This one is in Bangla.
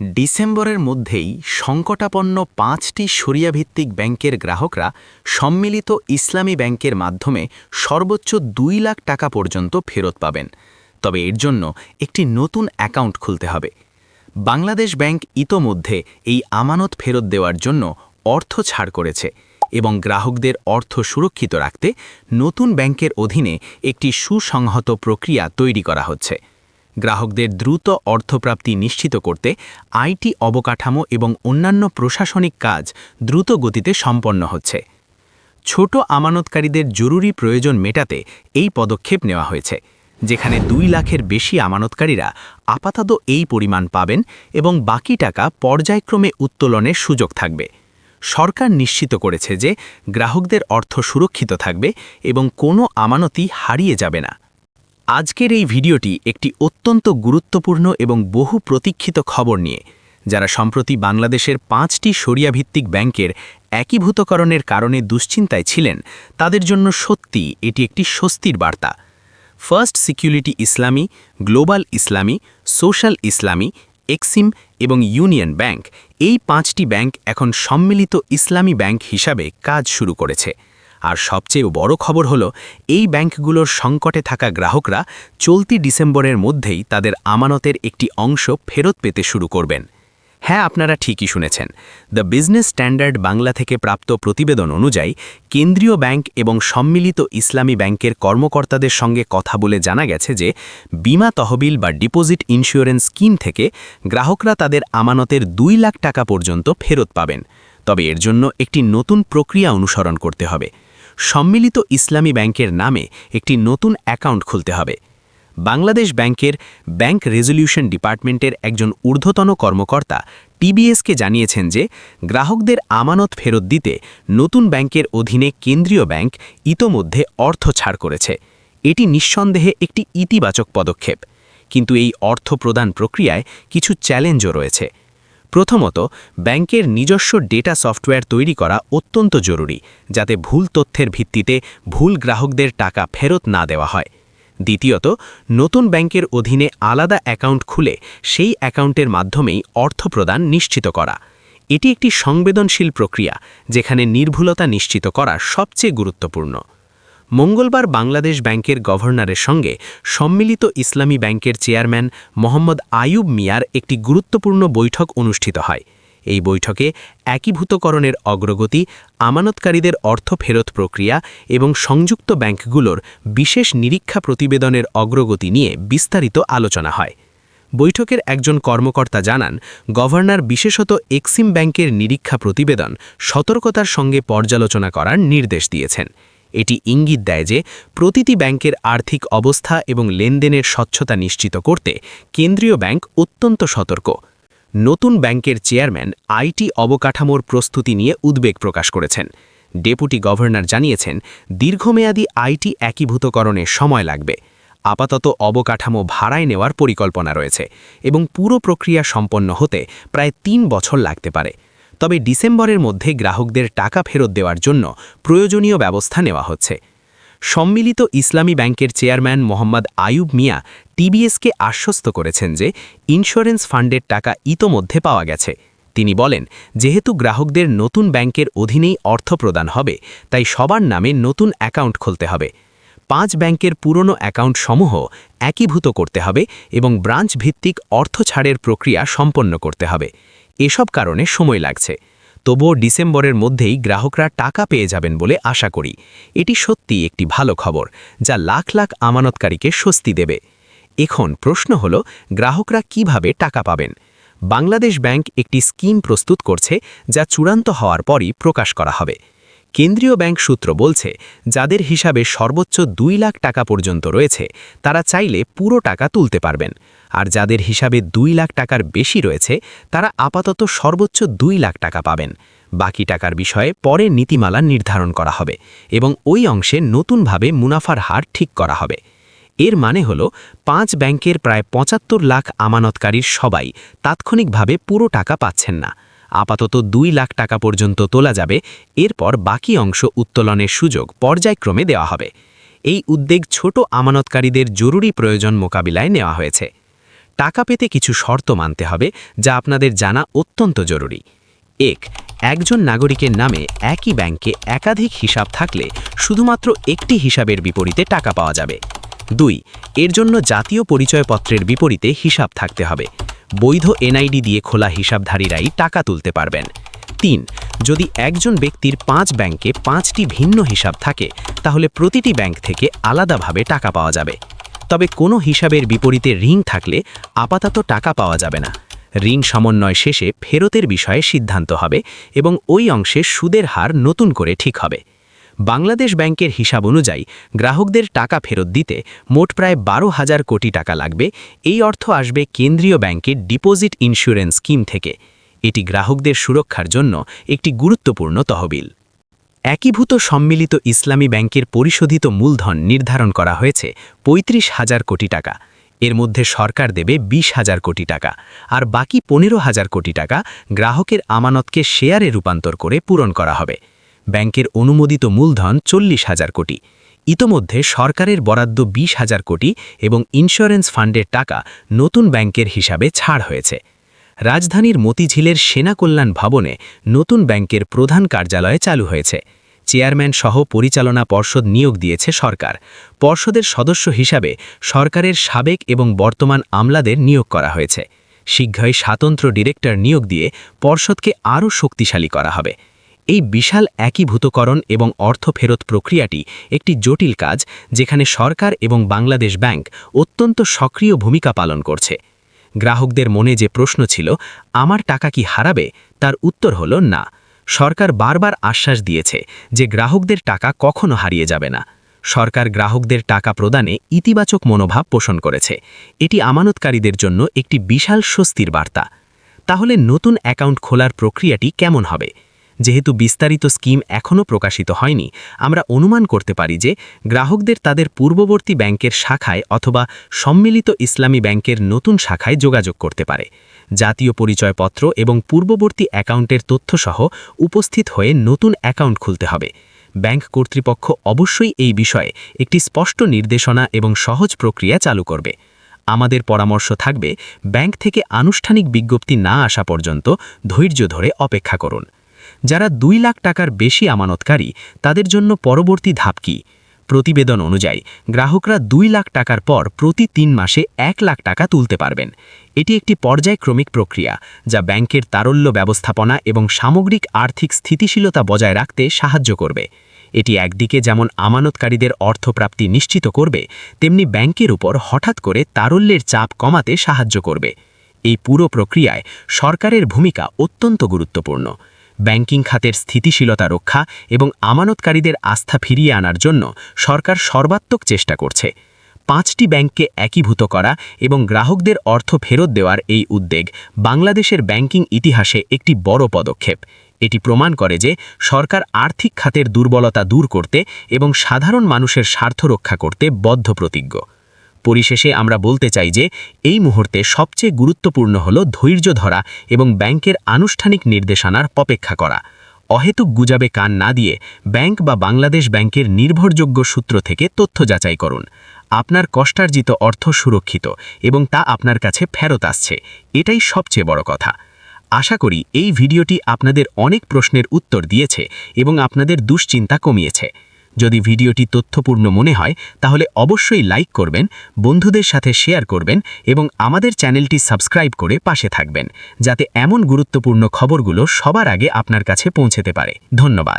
ডিসেম্বরের মধ্যেই সংকটাপন্ন পাঁচটি সরিয়াভিত্তিক ব্যাংকের গ্রাহকরা সম্মিলিত ইসলামী ব্যাংকের মাধ্যমে সর্বোচ্চ দুই লাখ টাকা পর্যন্ত ফেরত পাবেন। তবে এর জন্য একটি নতুন অ্যাকাউন্ট খুলতে হবে। বাংলাদেশ ব্যাংক ইতোমধ্যে এই আমানত ফেরত দেওয়ার জন্য অর্থ ছাড় করেছে এবং গ্রাহকদের অর্থ সুরক্ষিত রাখতে নতুন ব্যাংকের অধীনে একটি সুসংহত প্রক্রিয়া তৈরি করা হচ্ছে। গ্রাহকদের দ্রুত অর্থপ্রাপ্তি নিশ্চিত করতে আইটি অবকাঠামো এবং অন্যান্য প্রশাসনিক কাজ দ্রুত গতিতে সম্পন্ন হচ্ছে। ছোট আমানতকারীদের জরুরি প্রয়োজন মেটাতে এই পদক্ষেপ নেওয়া হয়েছে, যেখানে দুই লাখের বেশি আমানতকারীরা আপাতত এই পরিমাণ পাবেন এবং বাকি টাকা পর্যায়ক্রমে উত্তোলনের সুযোগ থাকবে। সরকার নিশ্চিত করেছে যে গ্রাহকদের অর্থ সুরক্ষিত থাকবে এবং কোনো আমানতই হারিয়ে যাবে না। আজকের এই ভিডিওটি একটি অত্যন্ত গুরুত্বপূর্ণ এবং বহু প্রতীক্ষিত খবর নিয়ে, যারা সম্প্রতি বাংলাদেশের পাঁচটি সরিয়াভিত্তিক ব্যাংকের একীভূতকরণের কারণে দুশ্চিন্তায় ছিলেন, তাদের জন্য সত্যি এটি একটি স্বস্তির বার্তা। First Security Islami, Global Islami, Social Islami, Exim এবং ইউনিয়ন ব্যাংক এই পাঁচটি ব্যাংক এখন সম্মিলিত ইসলামী ব্যাংক হিসাবে কাজ শুরু করেছে। আর সবচেয়ে বড় খবর হল, এই ব্যাংকগুলোর সংকটে থাকা গ্রাহকরা চলতি ডিসেম্বরের মধ্যেই তাদের আমানতের একটি অংশ ফেরত পেতে শুরু করবেন। হ্যাঁ আপনারা ঠিকই শুনেছেন। দ্য বিজনেস স্ট্যান্ডার্ড বাংলা থেকে প্রাপ্ত প্রতিবেদন অনুযায়ী, কেন্দ্রীয় ব্যাংক এবং সম্মিলিত ইসলামী ব্যাংকের কর্মকর্তাদের সঙ্গে কথা বলে জানা গেছে যে, বিমা তহবিল বা ডিপোজিট ইন্স্যুরেন্স স্কিম থেকে গ্রাহকরা তাদের আমানতের দুই লাখ টাকা পর্যন্ত ফেরত পাবেন। তবে এর জন্য একটি নতুন প্রক্রিয়া অনুসরণ করতে হবে। সম্মিলিত ইসলামী ব্যাংকের নামে একটি নতুন অ্যাকাউন্ট খুলতে হবে। বাংলাদেশ ব্যাংকের ব্যাংক রেজলিউশন ডিপার্টমেন্টের একজন ঊর্ধ্বতন কর্মকর্তা টিবিএসকে জানিয়েছেন যে, গ্রাহকদের আমানত ফেরত দিতে নতুন ব্যাংকের অধীনে কেন্দ্রীয় ব্যাংক ইতোমধ্যে অর্থ ছাড় করেছে। এটি নিঃসন্দেহে একটি ইতিবাচক পদক্ষেপ। কিন্তু এই অর্থ প্রদান প্রক্রিয়ায় কিছু চ্যালেঞ্জও রয়েছে। প্রথমত, ব্যাংকের নিজস্ব ডেটা সফটওয়্যার তৈরি করা অত্যন্ত জরুরি, যাতে ভুল তথ্যের ভিত্তিতে ভুল গ্রাহকদের টাকা ফেরত না দেওয়া হয়। দ্বিতীয়ত, নতুন ব্যাংকের অধীনে আলাদা অ্যাকাউন্ট খুলে সেই অ্যাকাউন্টের মাধ্যমেই অর্থ প্রদান নিশ্চিত করা। এটি একটি সংবেদনশীল প্রক্রিয়া, যেখানে নির্ভুলতা নিশ্চিত করা সবচেয়ে গুরুত্বপূর্ণ। মঙ্গলবার বাংলাদেশ ব্যাংকের গভর্নরের সঙ্গে সম্মিলিত ইসলামী ব্যাংকের চেয়ারম্যান মোহাম্মদ আয়ুব মিয়ার একটি গুরুত্বপূর্ণ বৈঠক অনুষ্ঠিত হয়। এই বৈঠকে একীভূতকরণের অগ্রগতি, আমানতকারীদের অর্থ ফেরত প্রক্রিয়া এবং সংযুক্ত ব্যাংকগুলোর বিশেষ নিরীক্ষা প্রতিবেদনের অগ্রগতি নিয়ে বিস্তারিত আলোচনা হয়। বৈঠকের একজন কর্মকর্তা জানান, গভর্নর বিশেষত এক্সিম ব্যাংকের নিরীক্ষা প্রতিবেদন সতর্কতার সঙ্গে পর্যালোচনা করার নির্দেশ দিয়েছেন। এটি ইঙ্গিত দেয় যে প্রতিটি ব্যাংকের আর্থিক অবস্থা এবং লেনদেনের স্বচ্ছতা নিশ্চিত করতে কেন্দ্রীয় ব্যাংক অত্যন্ত সতর্ক। নতুন ব্যাংকের চেয়ারম্যান আইটি অবকাঠামোর প্রস্তুতি নিয়ে উদ্বেগ প্রকাশ করেছেন। ডেপুটি গভর্নর জানিয়েছেন, দীর্ঘমেয়াদী আইটি একীভূতকরণে সময় লাগবে। আপাতত অবকাঠামো ভাড়ায় নেওয়ার পরিকল্পনা রয়েছে এবং পুরো প্রক্রিয়া সম্পন্ন হতে প্রায় তিন বছর লাগতে পারে। তবে ডিসেম্বরের মধ্যে গ্রাহকদের টাকা ফেরত দেওয়ার জন্য প্রয়োজনীয় ব্যবস্থা নেওয়া হচ্ছে। সম্মিলিত ইসলামী ব্যাংকের চেয়ারম্যান মোহাম্মদ আয়ুব মিয়া টিবিএসকে আশ্বস্ত করেছেন যে ইন্স্যুরেন্স ফান্ডের টাকা ইতোমধ্যে পাওয়া গেছে। তিনি বলেন, যেহেতু গ্রাহকদের নতুন ব্যাংকের অধীনেই অর্থ প্রদান হবে, তাই সবার নামে নতুন অ্যাকাউন্ট খুলতে হবে। পাঁচ ব্যাংকের পুরনো অ্যাকাউন্ট সমূহ একীভূত করতে হবে এবং ব্রাঞ্চ ভিত্তিক অর্থ ছাড়ের প্রক্রিয়া সম্পন্ন করতে হবে। এসব কারণে সময় লাগছে। তবুও ডিসেম্বরের মধ্যেই গ্রাহকরা টাকা পেয়ে যাবেন বলে আশা করি। এটি সত্যি একটি ভালো খবর, যা লাখ লাখ আমানতকারীকে স্বস্তি দেবে। এখন প্রশ্ন হল, গ্রাহকরা কীভাবে টাকা পাবেন? বাংলাদেশ ব্যাংক একটি স্কিম প্রস্তুত করছে, যা চূড়ান্ত হওয়ার পরই প্রকাশ করা হবে। কেন্দ্রীয় ব্যাংক সূত্র বলছে, যাদের হিসাবে সর্বোচ্চ দুই লাখ টাকা পর্যন্ত রয়েছে, তারা চাইলে পুরো টাকা তুলতে পারবেন। আর যাদের হিসাবে দুই লাখ টাকার বেশি রয়েছে, তারা আপাতত সর্বোচ্চ দুই লাখ টাকা পাবেন। বাকি টাকার বিষয়ে পরে নীতিমালা নির্ধারণ করা হবে এবং ওই অংশে নতুনভাবে মুনাফার হার ঠিক করা হবে। এর মানে হল, পাঁচ ব্যাংকের প্রায় পঁচাত্তর লাখ আমানতকারীর সবাই তাৎক্ষণিকভাবে পুরো টাকা পাচ্ছেন না। আপাতত দুই লাখ টাকা পর্যন্ত তোলা যাবে। এরপর বাকি অংশ উত্তোলনের সুযোগ পর্যায়ক্রমে দেওয়া হবে। এই উদ্বেগ ছোট আমানতকারীদের জরুরি প্রয়োজন মোকাবিলায় নেওয়া হয়েছে। টাকা পেতে কিছু শর্ত মানতে হবে, যা আপনাদের জানা অত্যন্ত জরুরি। এক, একজন নাগরিকের নামে একই ব্যাংকে একাধিক হিসাব থাকলে শুধুমাত্র একটি হিসাবের বিপরীতে টাকা পাওয়া যাবে। দুই, এর জন্য জাতীয় পরিচয়পত্রের বিপরীতে হিসাব থাকতে হবে। বৈধ এনআইডি দিয়ে খোলা হিসাবধারীরাই টাকা তুলতে পারবেন। তিন, যদি একজন ব্যক্তির পাঁচ ব্যাংকে পাঁচটি ভিন্ন হিসাব থাকে, তাহলে প্রতিটি ব্যাংক থেকে আলাদাভাবে টাকা পাওয়া যাবে। তবে কোনো হিসাবের বিপরীতে ঋণ থাকলে আপাতত টাকা পাওয়া যাবে না। ঋণ সমন্বয় শেষে ফেরতের বিষয়ে সিদ্ধান্ত হবে এবং ওই অংশে সুদের হার নতুন করে ঠিক হবে। বাংলাদেশ ব্যাংকের হিসাব অনুযায়ী গ্রাহকদের টাকা ফেরত দিতে মোট প্রায় বারো হাজার কোটি টাকা লাগবে। এই অর্থ আসবে কেন্দ্রীয় ব্যাংকের ডিপোজিট ইন্স্যুরেন্স স্কিম থেকে। এটি গ্রাহকদের সুরক্ষার জন্য একটি গুরুত্বপূর্ণ তহবিল। একীভূত সম্মিলিত ইসলামী ব্যাংকের পরিশোধিত মূলধন নির্ধারণ করা হয়েছে পঁয়ত্রিশ হাজার কোটি টাকা। এর মধ্যে সরকার দেবে বিশ হাজার কোটি টাকা আর বাকি পনেরো হাজার কোটি টাকা গ্রাহকের আমানতকে শেয়ারে রূপান্তর করে পূরণ করা হবে। ব্যাংকের অনুমোদিত মূলধন চল্লিশ হাজার কোটি। ইতোমধ্যে সরকারের বরাদ্দ বিশ হাজার কোটি এবং ইন্স্যুরেন্স ফান্ডের টাকা নতুন ব্যাংকের হিসাবে ছাড় হয়েছে। রাজধানীর মতিঝিলের সেনা কল্যাণ ভবনে নতুন ব্যাংকের প্রধান কার্যালয়ে চালু হয়েছে। চেয়ারম্যান সহ পরিচালনা পর্ষদ নিয়োগ দিয়েছে সরকার। পর্ষদের সদস্য হিসাবে সরকারের সাবেক এবং বর্তমান আমলাদের নিয়োগ করা হয়েছে। শীঘ্রই স্বাতন্ত্র ডিরেক্টর নিয়োগ দিয়ে পর্ষদকে আরও শক্তিশালী করা হবে। এই বিশাল একীভূতকরণ এবং অর্থ ফেরত প্রক্রিয়াটি একটি জটিল কাজ, যেখানে সরকার এবং বাংলাদেশ ব্যাংক অত্যন্ত সক্রিয় ভূমিকা পালন করছে। গ্রাহকদের মনে যে প্রশ্ন ছিল, আমার টাকা কি হারাবে? তার উত্তর হল, না। সরকার বারবার আশ্বাস দিয়েছে যে গ্রাহকদের টাকা কখনো হারিয়ে যাবে না। সরকার গ্রাহকদের টাকা প্রদানে ইতিবাচক মনোভাব পোষণ করেছে। এটি আমানতকারীদের জন্য একটি বিশাল স্বস্তির বার্তা। তাহলে নতুন অ্যাকাউন্ট খোলার প্রক্রিয়াটি কেমন হবে? যেহেতু বিস্তারিত স্কিম এখনও প্রকাশিত হয়নি, আমরা অনুমান করতে পারি যে গ্রাহকদের তাদের পূর্ববর্তী ব্যাংকের শাখায় অথবা সম্মিলিত ইসলামী ব্যাংকের নতুন শাখায় যোগাযোগ করতে পারে। জাতীয় পরিচয়পত্র এবং পূর্ববর্তী অ্যাকাউন্টের তথ্যসহ উপস্থিত হয়ে নতুন অ্যাকাউন্ট খুলতে হবে। ব্যাংক কর্তৃপক্ষ অবশ্যই এই বিষয়ে একটি স্পষ্ট নির্দেশনা এবং সহজ প্রক্রিয়া চালু করবে। আমাদের পরামর্শ থাকবে, ব্যাংক থেকে আনুষ্ঠানিক বিজ্ঞপ্তি না আসা পর্যন্ত ধৈর্য ধরে অপেক্ষা করুন। যারা দুই লাখ টাকার বেশি আমানতকারী, তাদের জন্য পরবর্তী ধাপ কী? প্রতিবেদন অনুযায়ী, গ্রাহকরা দুই লাখ টাকার পর প্রতি তিন মাসে এক লাখ টাকা তুলতে পারবেন। এটি একটি পর্যায়ক্রমিক প্রক্রিয়া, যা ব্যাংকের তারল্য ব্যবস্থাপনা এবং সামগ্রিক আর্থিক স্থিতিশীলতা বজায় রাখতে সাহায্য করবে। এটি একদিকে যেমন আমানতকারীদের অর্থপ্রাপ্তি নিশ্চিত করবে, তেমনি ব্যাংকের উপর হঠাৎ করে তারল্যের চাপ কমাতে সাহায্য করবে। এই পুরো প্রক্রিয়ায় সরকারের ভূমিকা অত্যন্ত গুরুত্বপূর্ণ। ব্যাংকিং খাতের স্থিতিশীলতা রক্ষা এবং আমানতকারীদের আস্থা ফিরিয়ে আনার জন্য সরকার সর্বাত্মক চেষ্টা করছে। পাঁচটি ব্যাংককে একীভূত করা এবং গ্রাহকদের অর্থ ফেরত দেওয়ার এই উদ্যোগ বাংলাদেশের ব্যাংকিং ইতিহাসে একটি বড় পদক্ষেপ। এটি প্রমাণ করে যে সরকার আর্থিক খাতের দুর্বলতা দূর করতে এবং সাধারণ মানুষের স্বার্থ রক্ষা করতে বদ্ধপ্রতিজ্ঞ। পরিশেষে আমরা বলতে চাই যে, এই মুহূর্তে সবচেয়ে গুরুত্বপূর্ণ হল ধৈর্য ধরা এবং ব্যাংকের আনুষ্ঠানিক নির্দেশনার অপেক্ষা করা। অহেতুক গুজাবে কান না দিয়ে ব্যাংক বা বাংলাদেশ ব্যাংকের নির্ভরযোগ্য সূত্র থেকে তথ্য যাচাই করুন। আপনার কষ্টার্জিত অর্থ সুরক্ষিত এবং তা আপনার কাছে ফেরত আসছে। এটাই সবচেয়ে বড় কথা। আশা করি এই ভিডিওটি আপনাদের অনেক প্রশ্নের উত্তর দিয়েছে এবং আপনাদের দুশ্চিন্তা কমিয়েছে। যদি ভিডিওটি তথ্যপূর্ণ মনে হয়, তাহলে অবশ্যই লাইক করবেন, বন্ধুদের সাথে শেয়ার করবেন এবং আমাদের চ্যানেলটি সাবস্ক্রাইব করে পাশে থাকবেন, যাতে এমন গুরুত্বপূর্ণ খবরগুলো সবার আগে আপনার কাছে পৌঁছেতে পারে। ধন্যবাদ।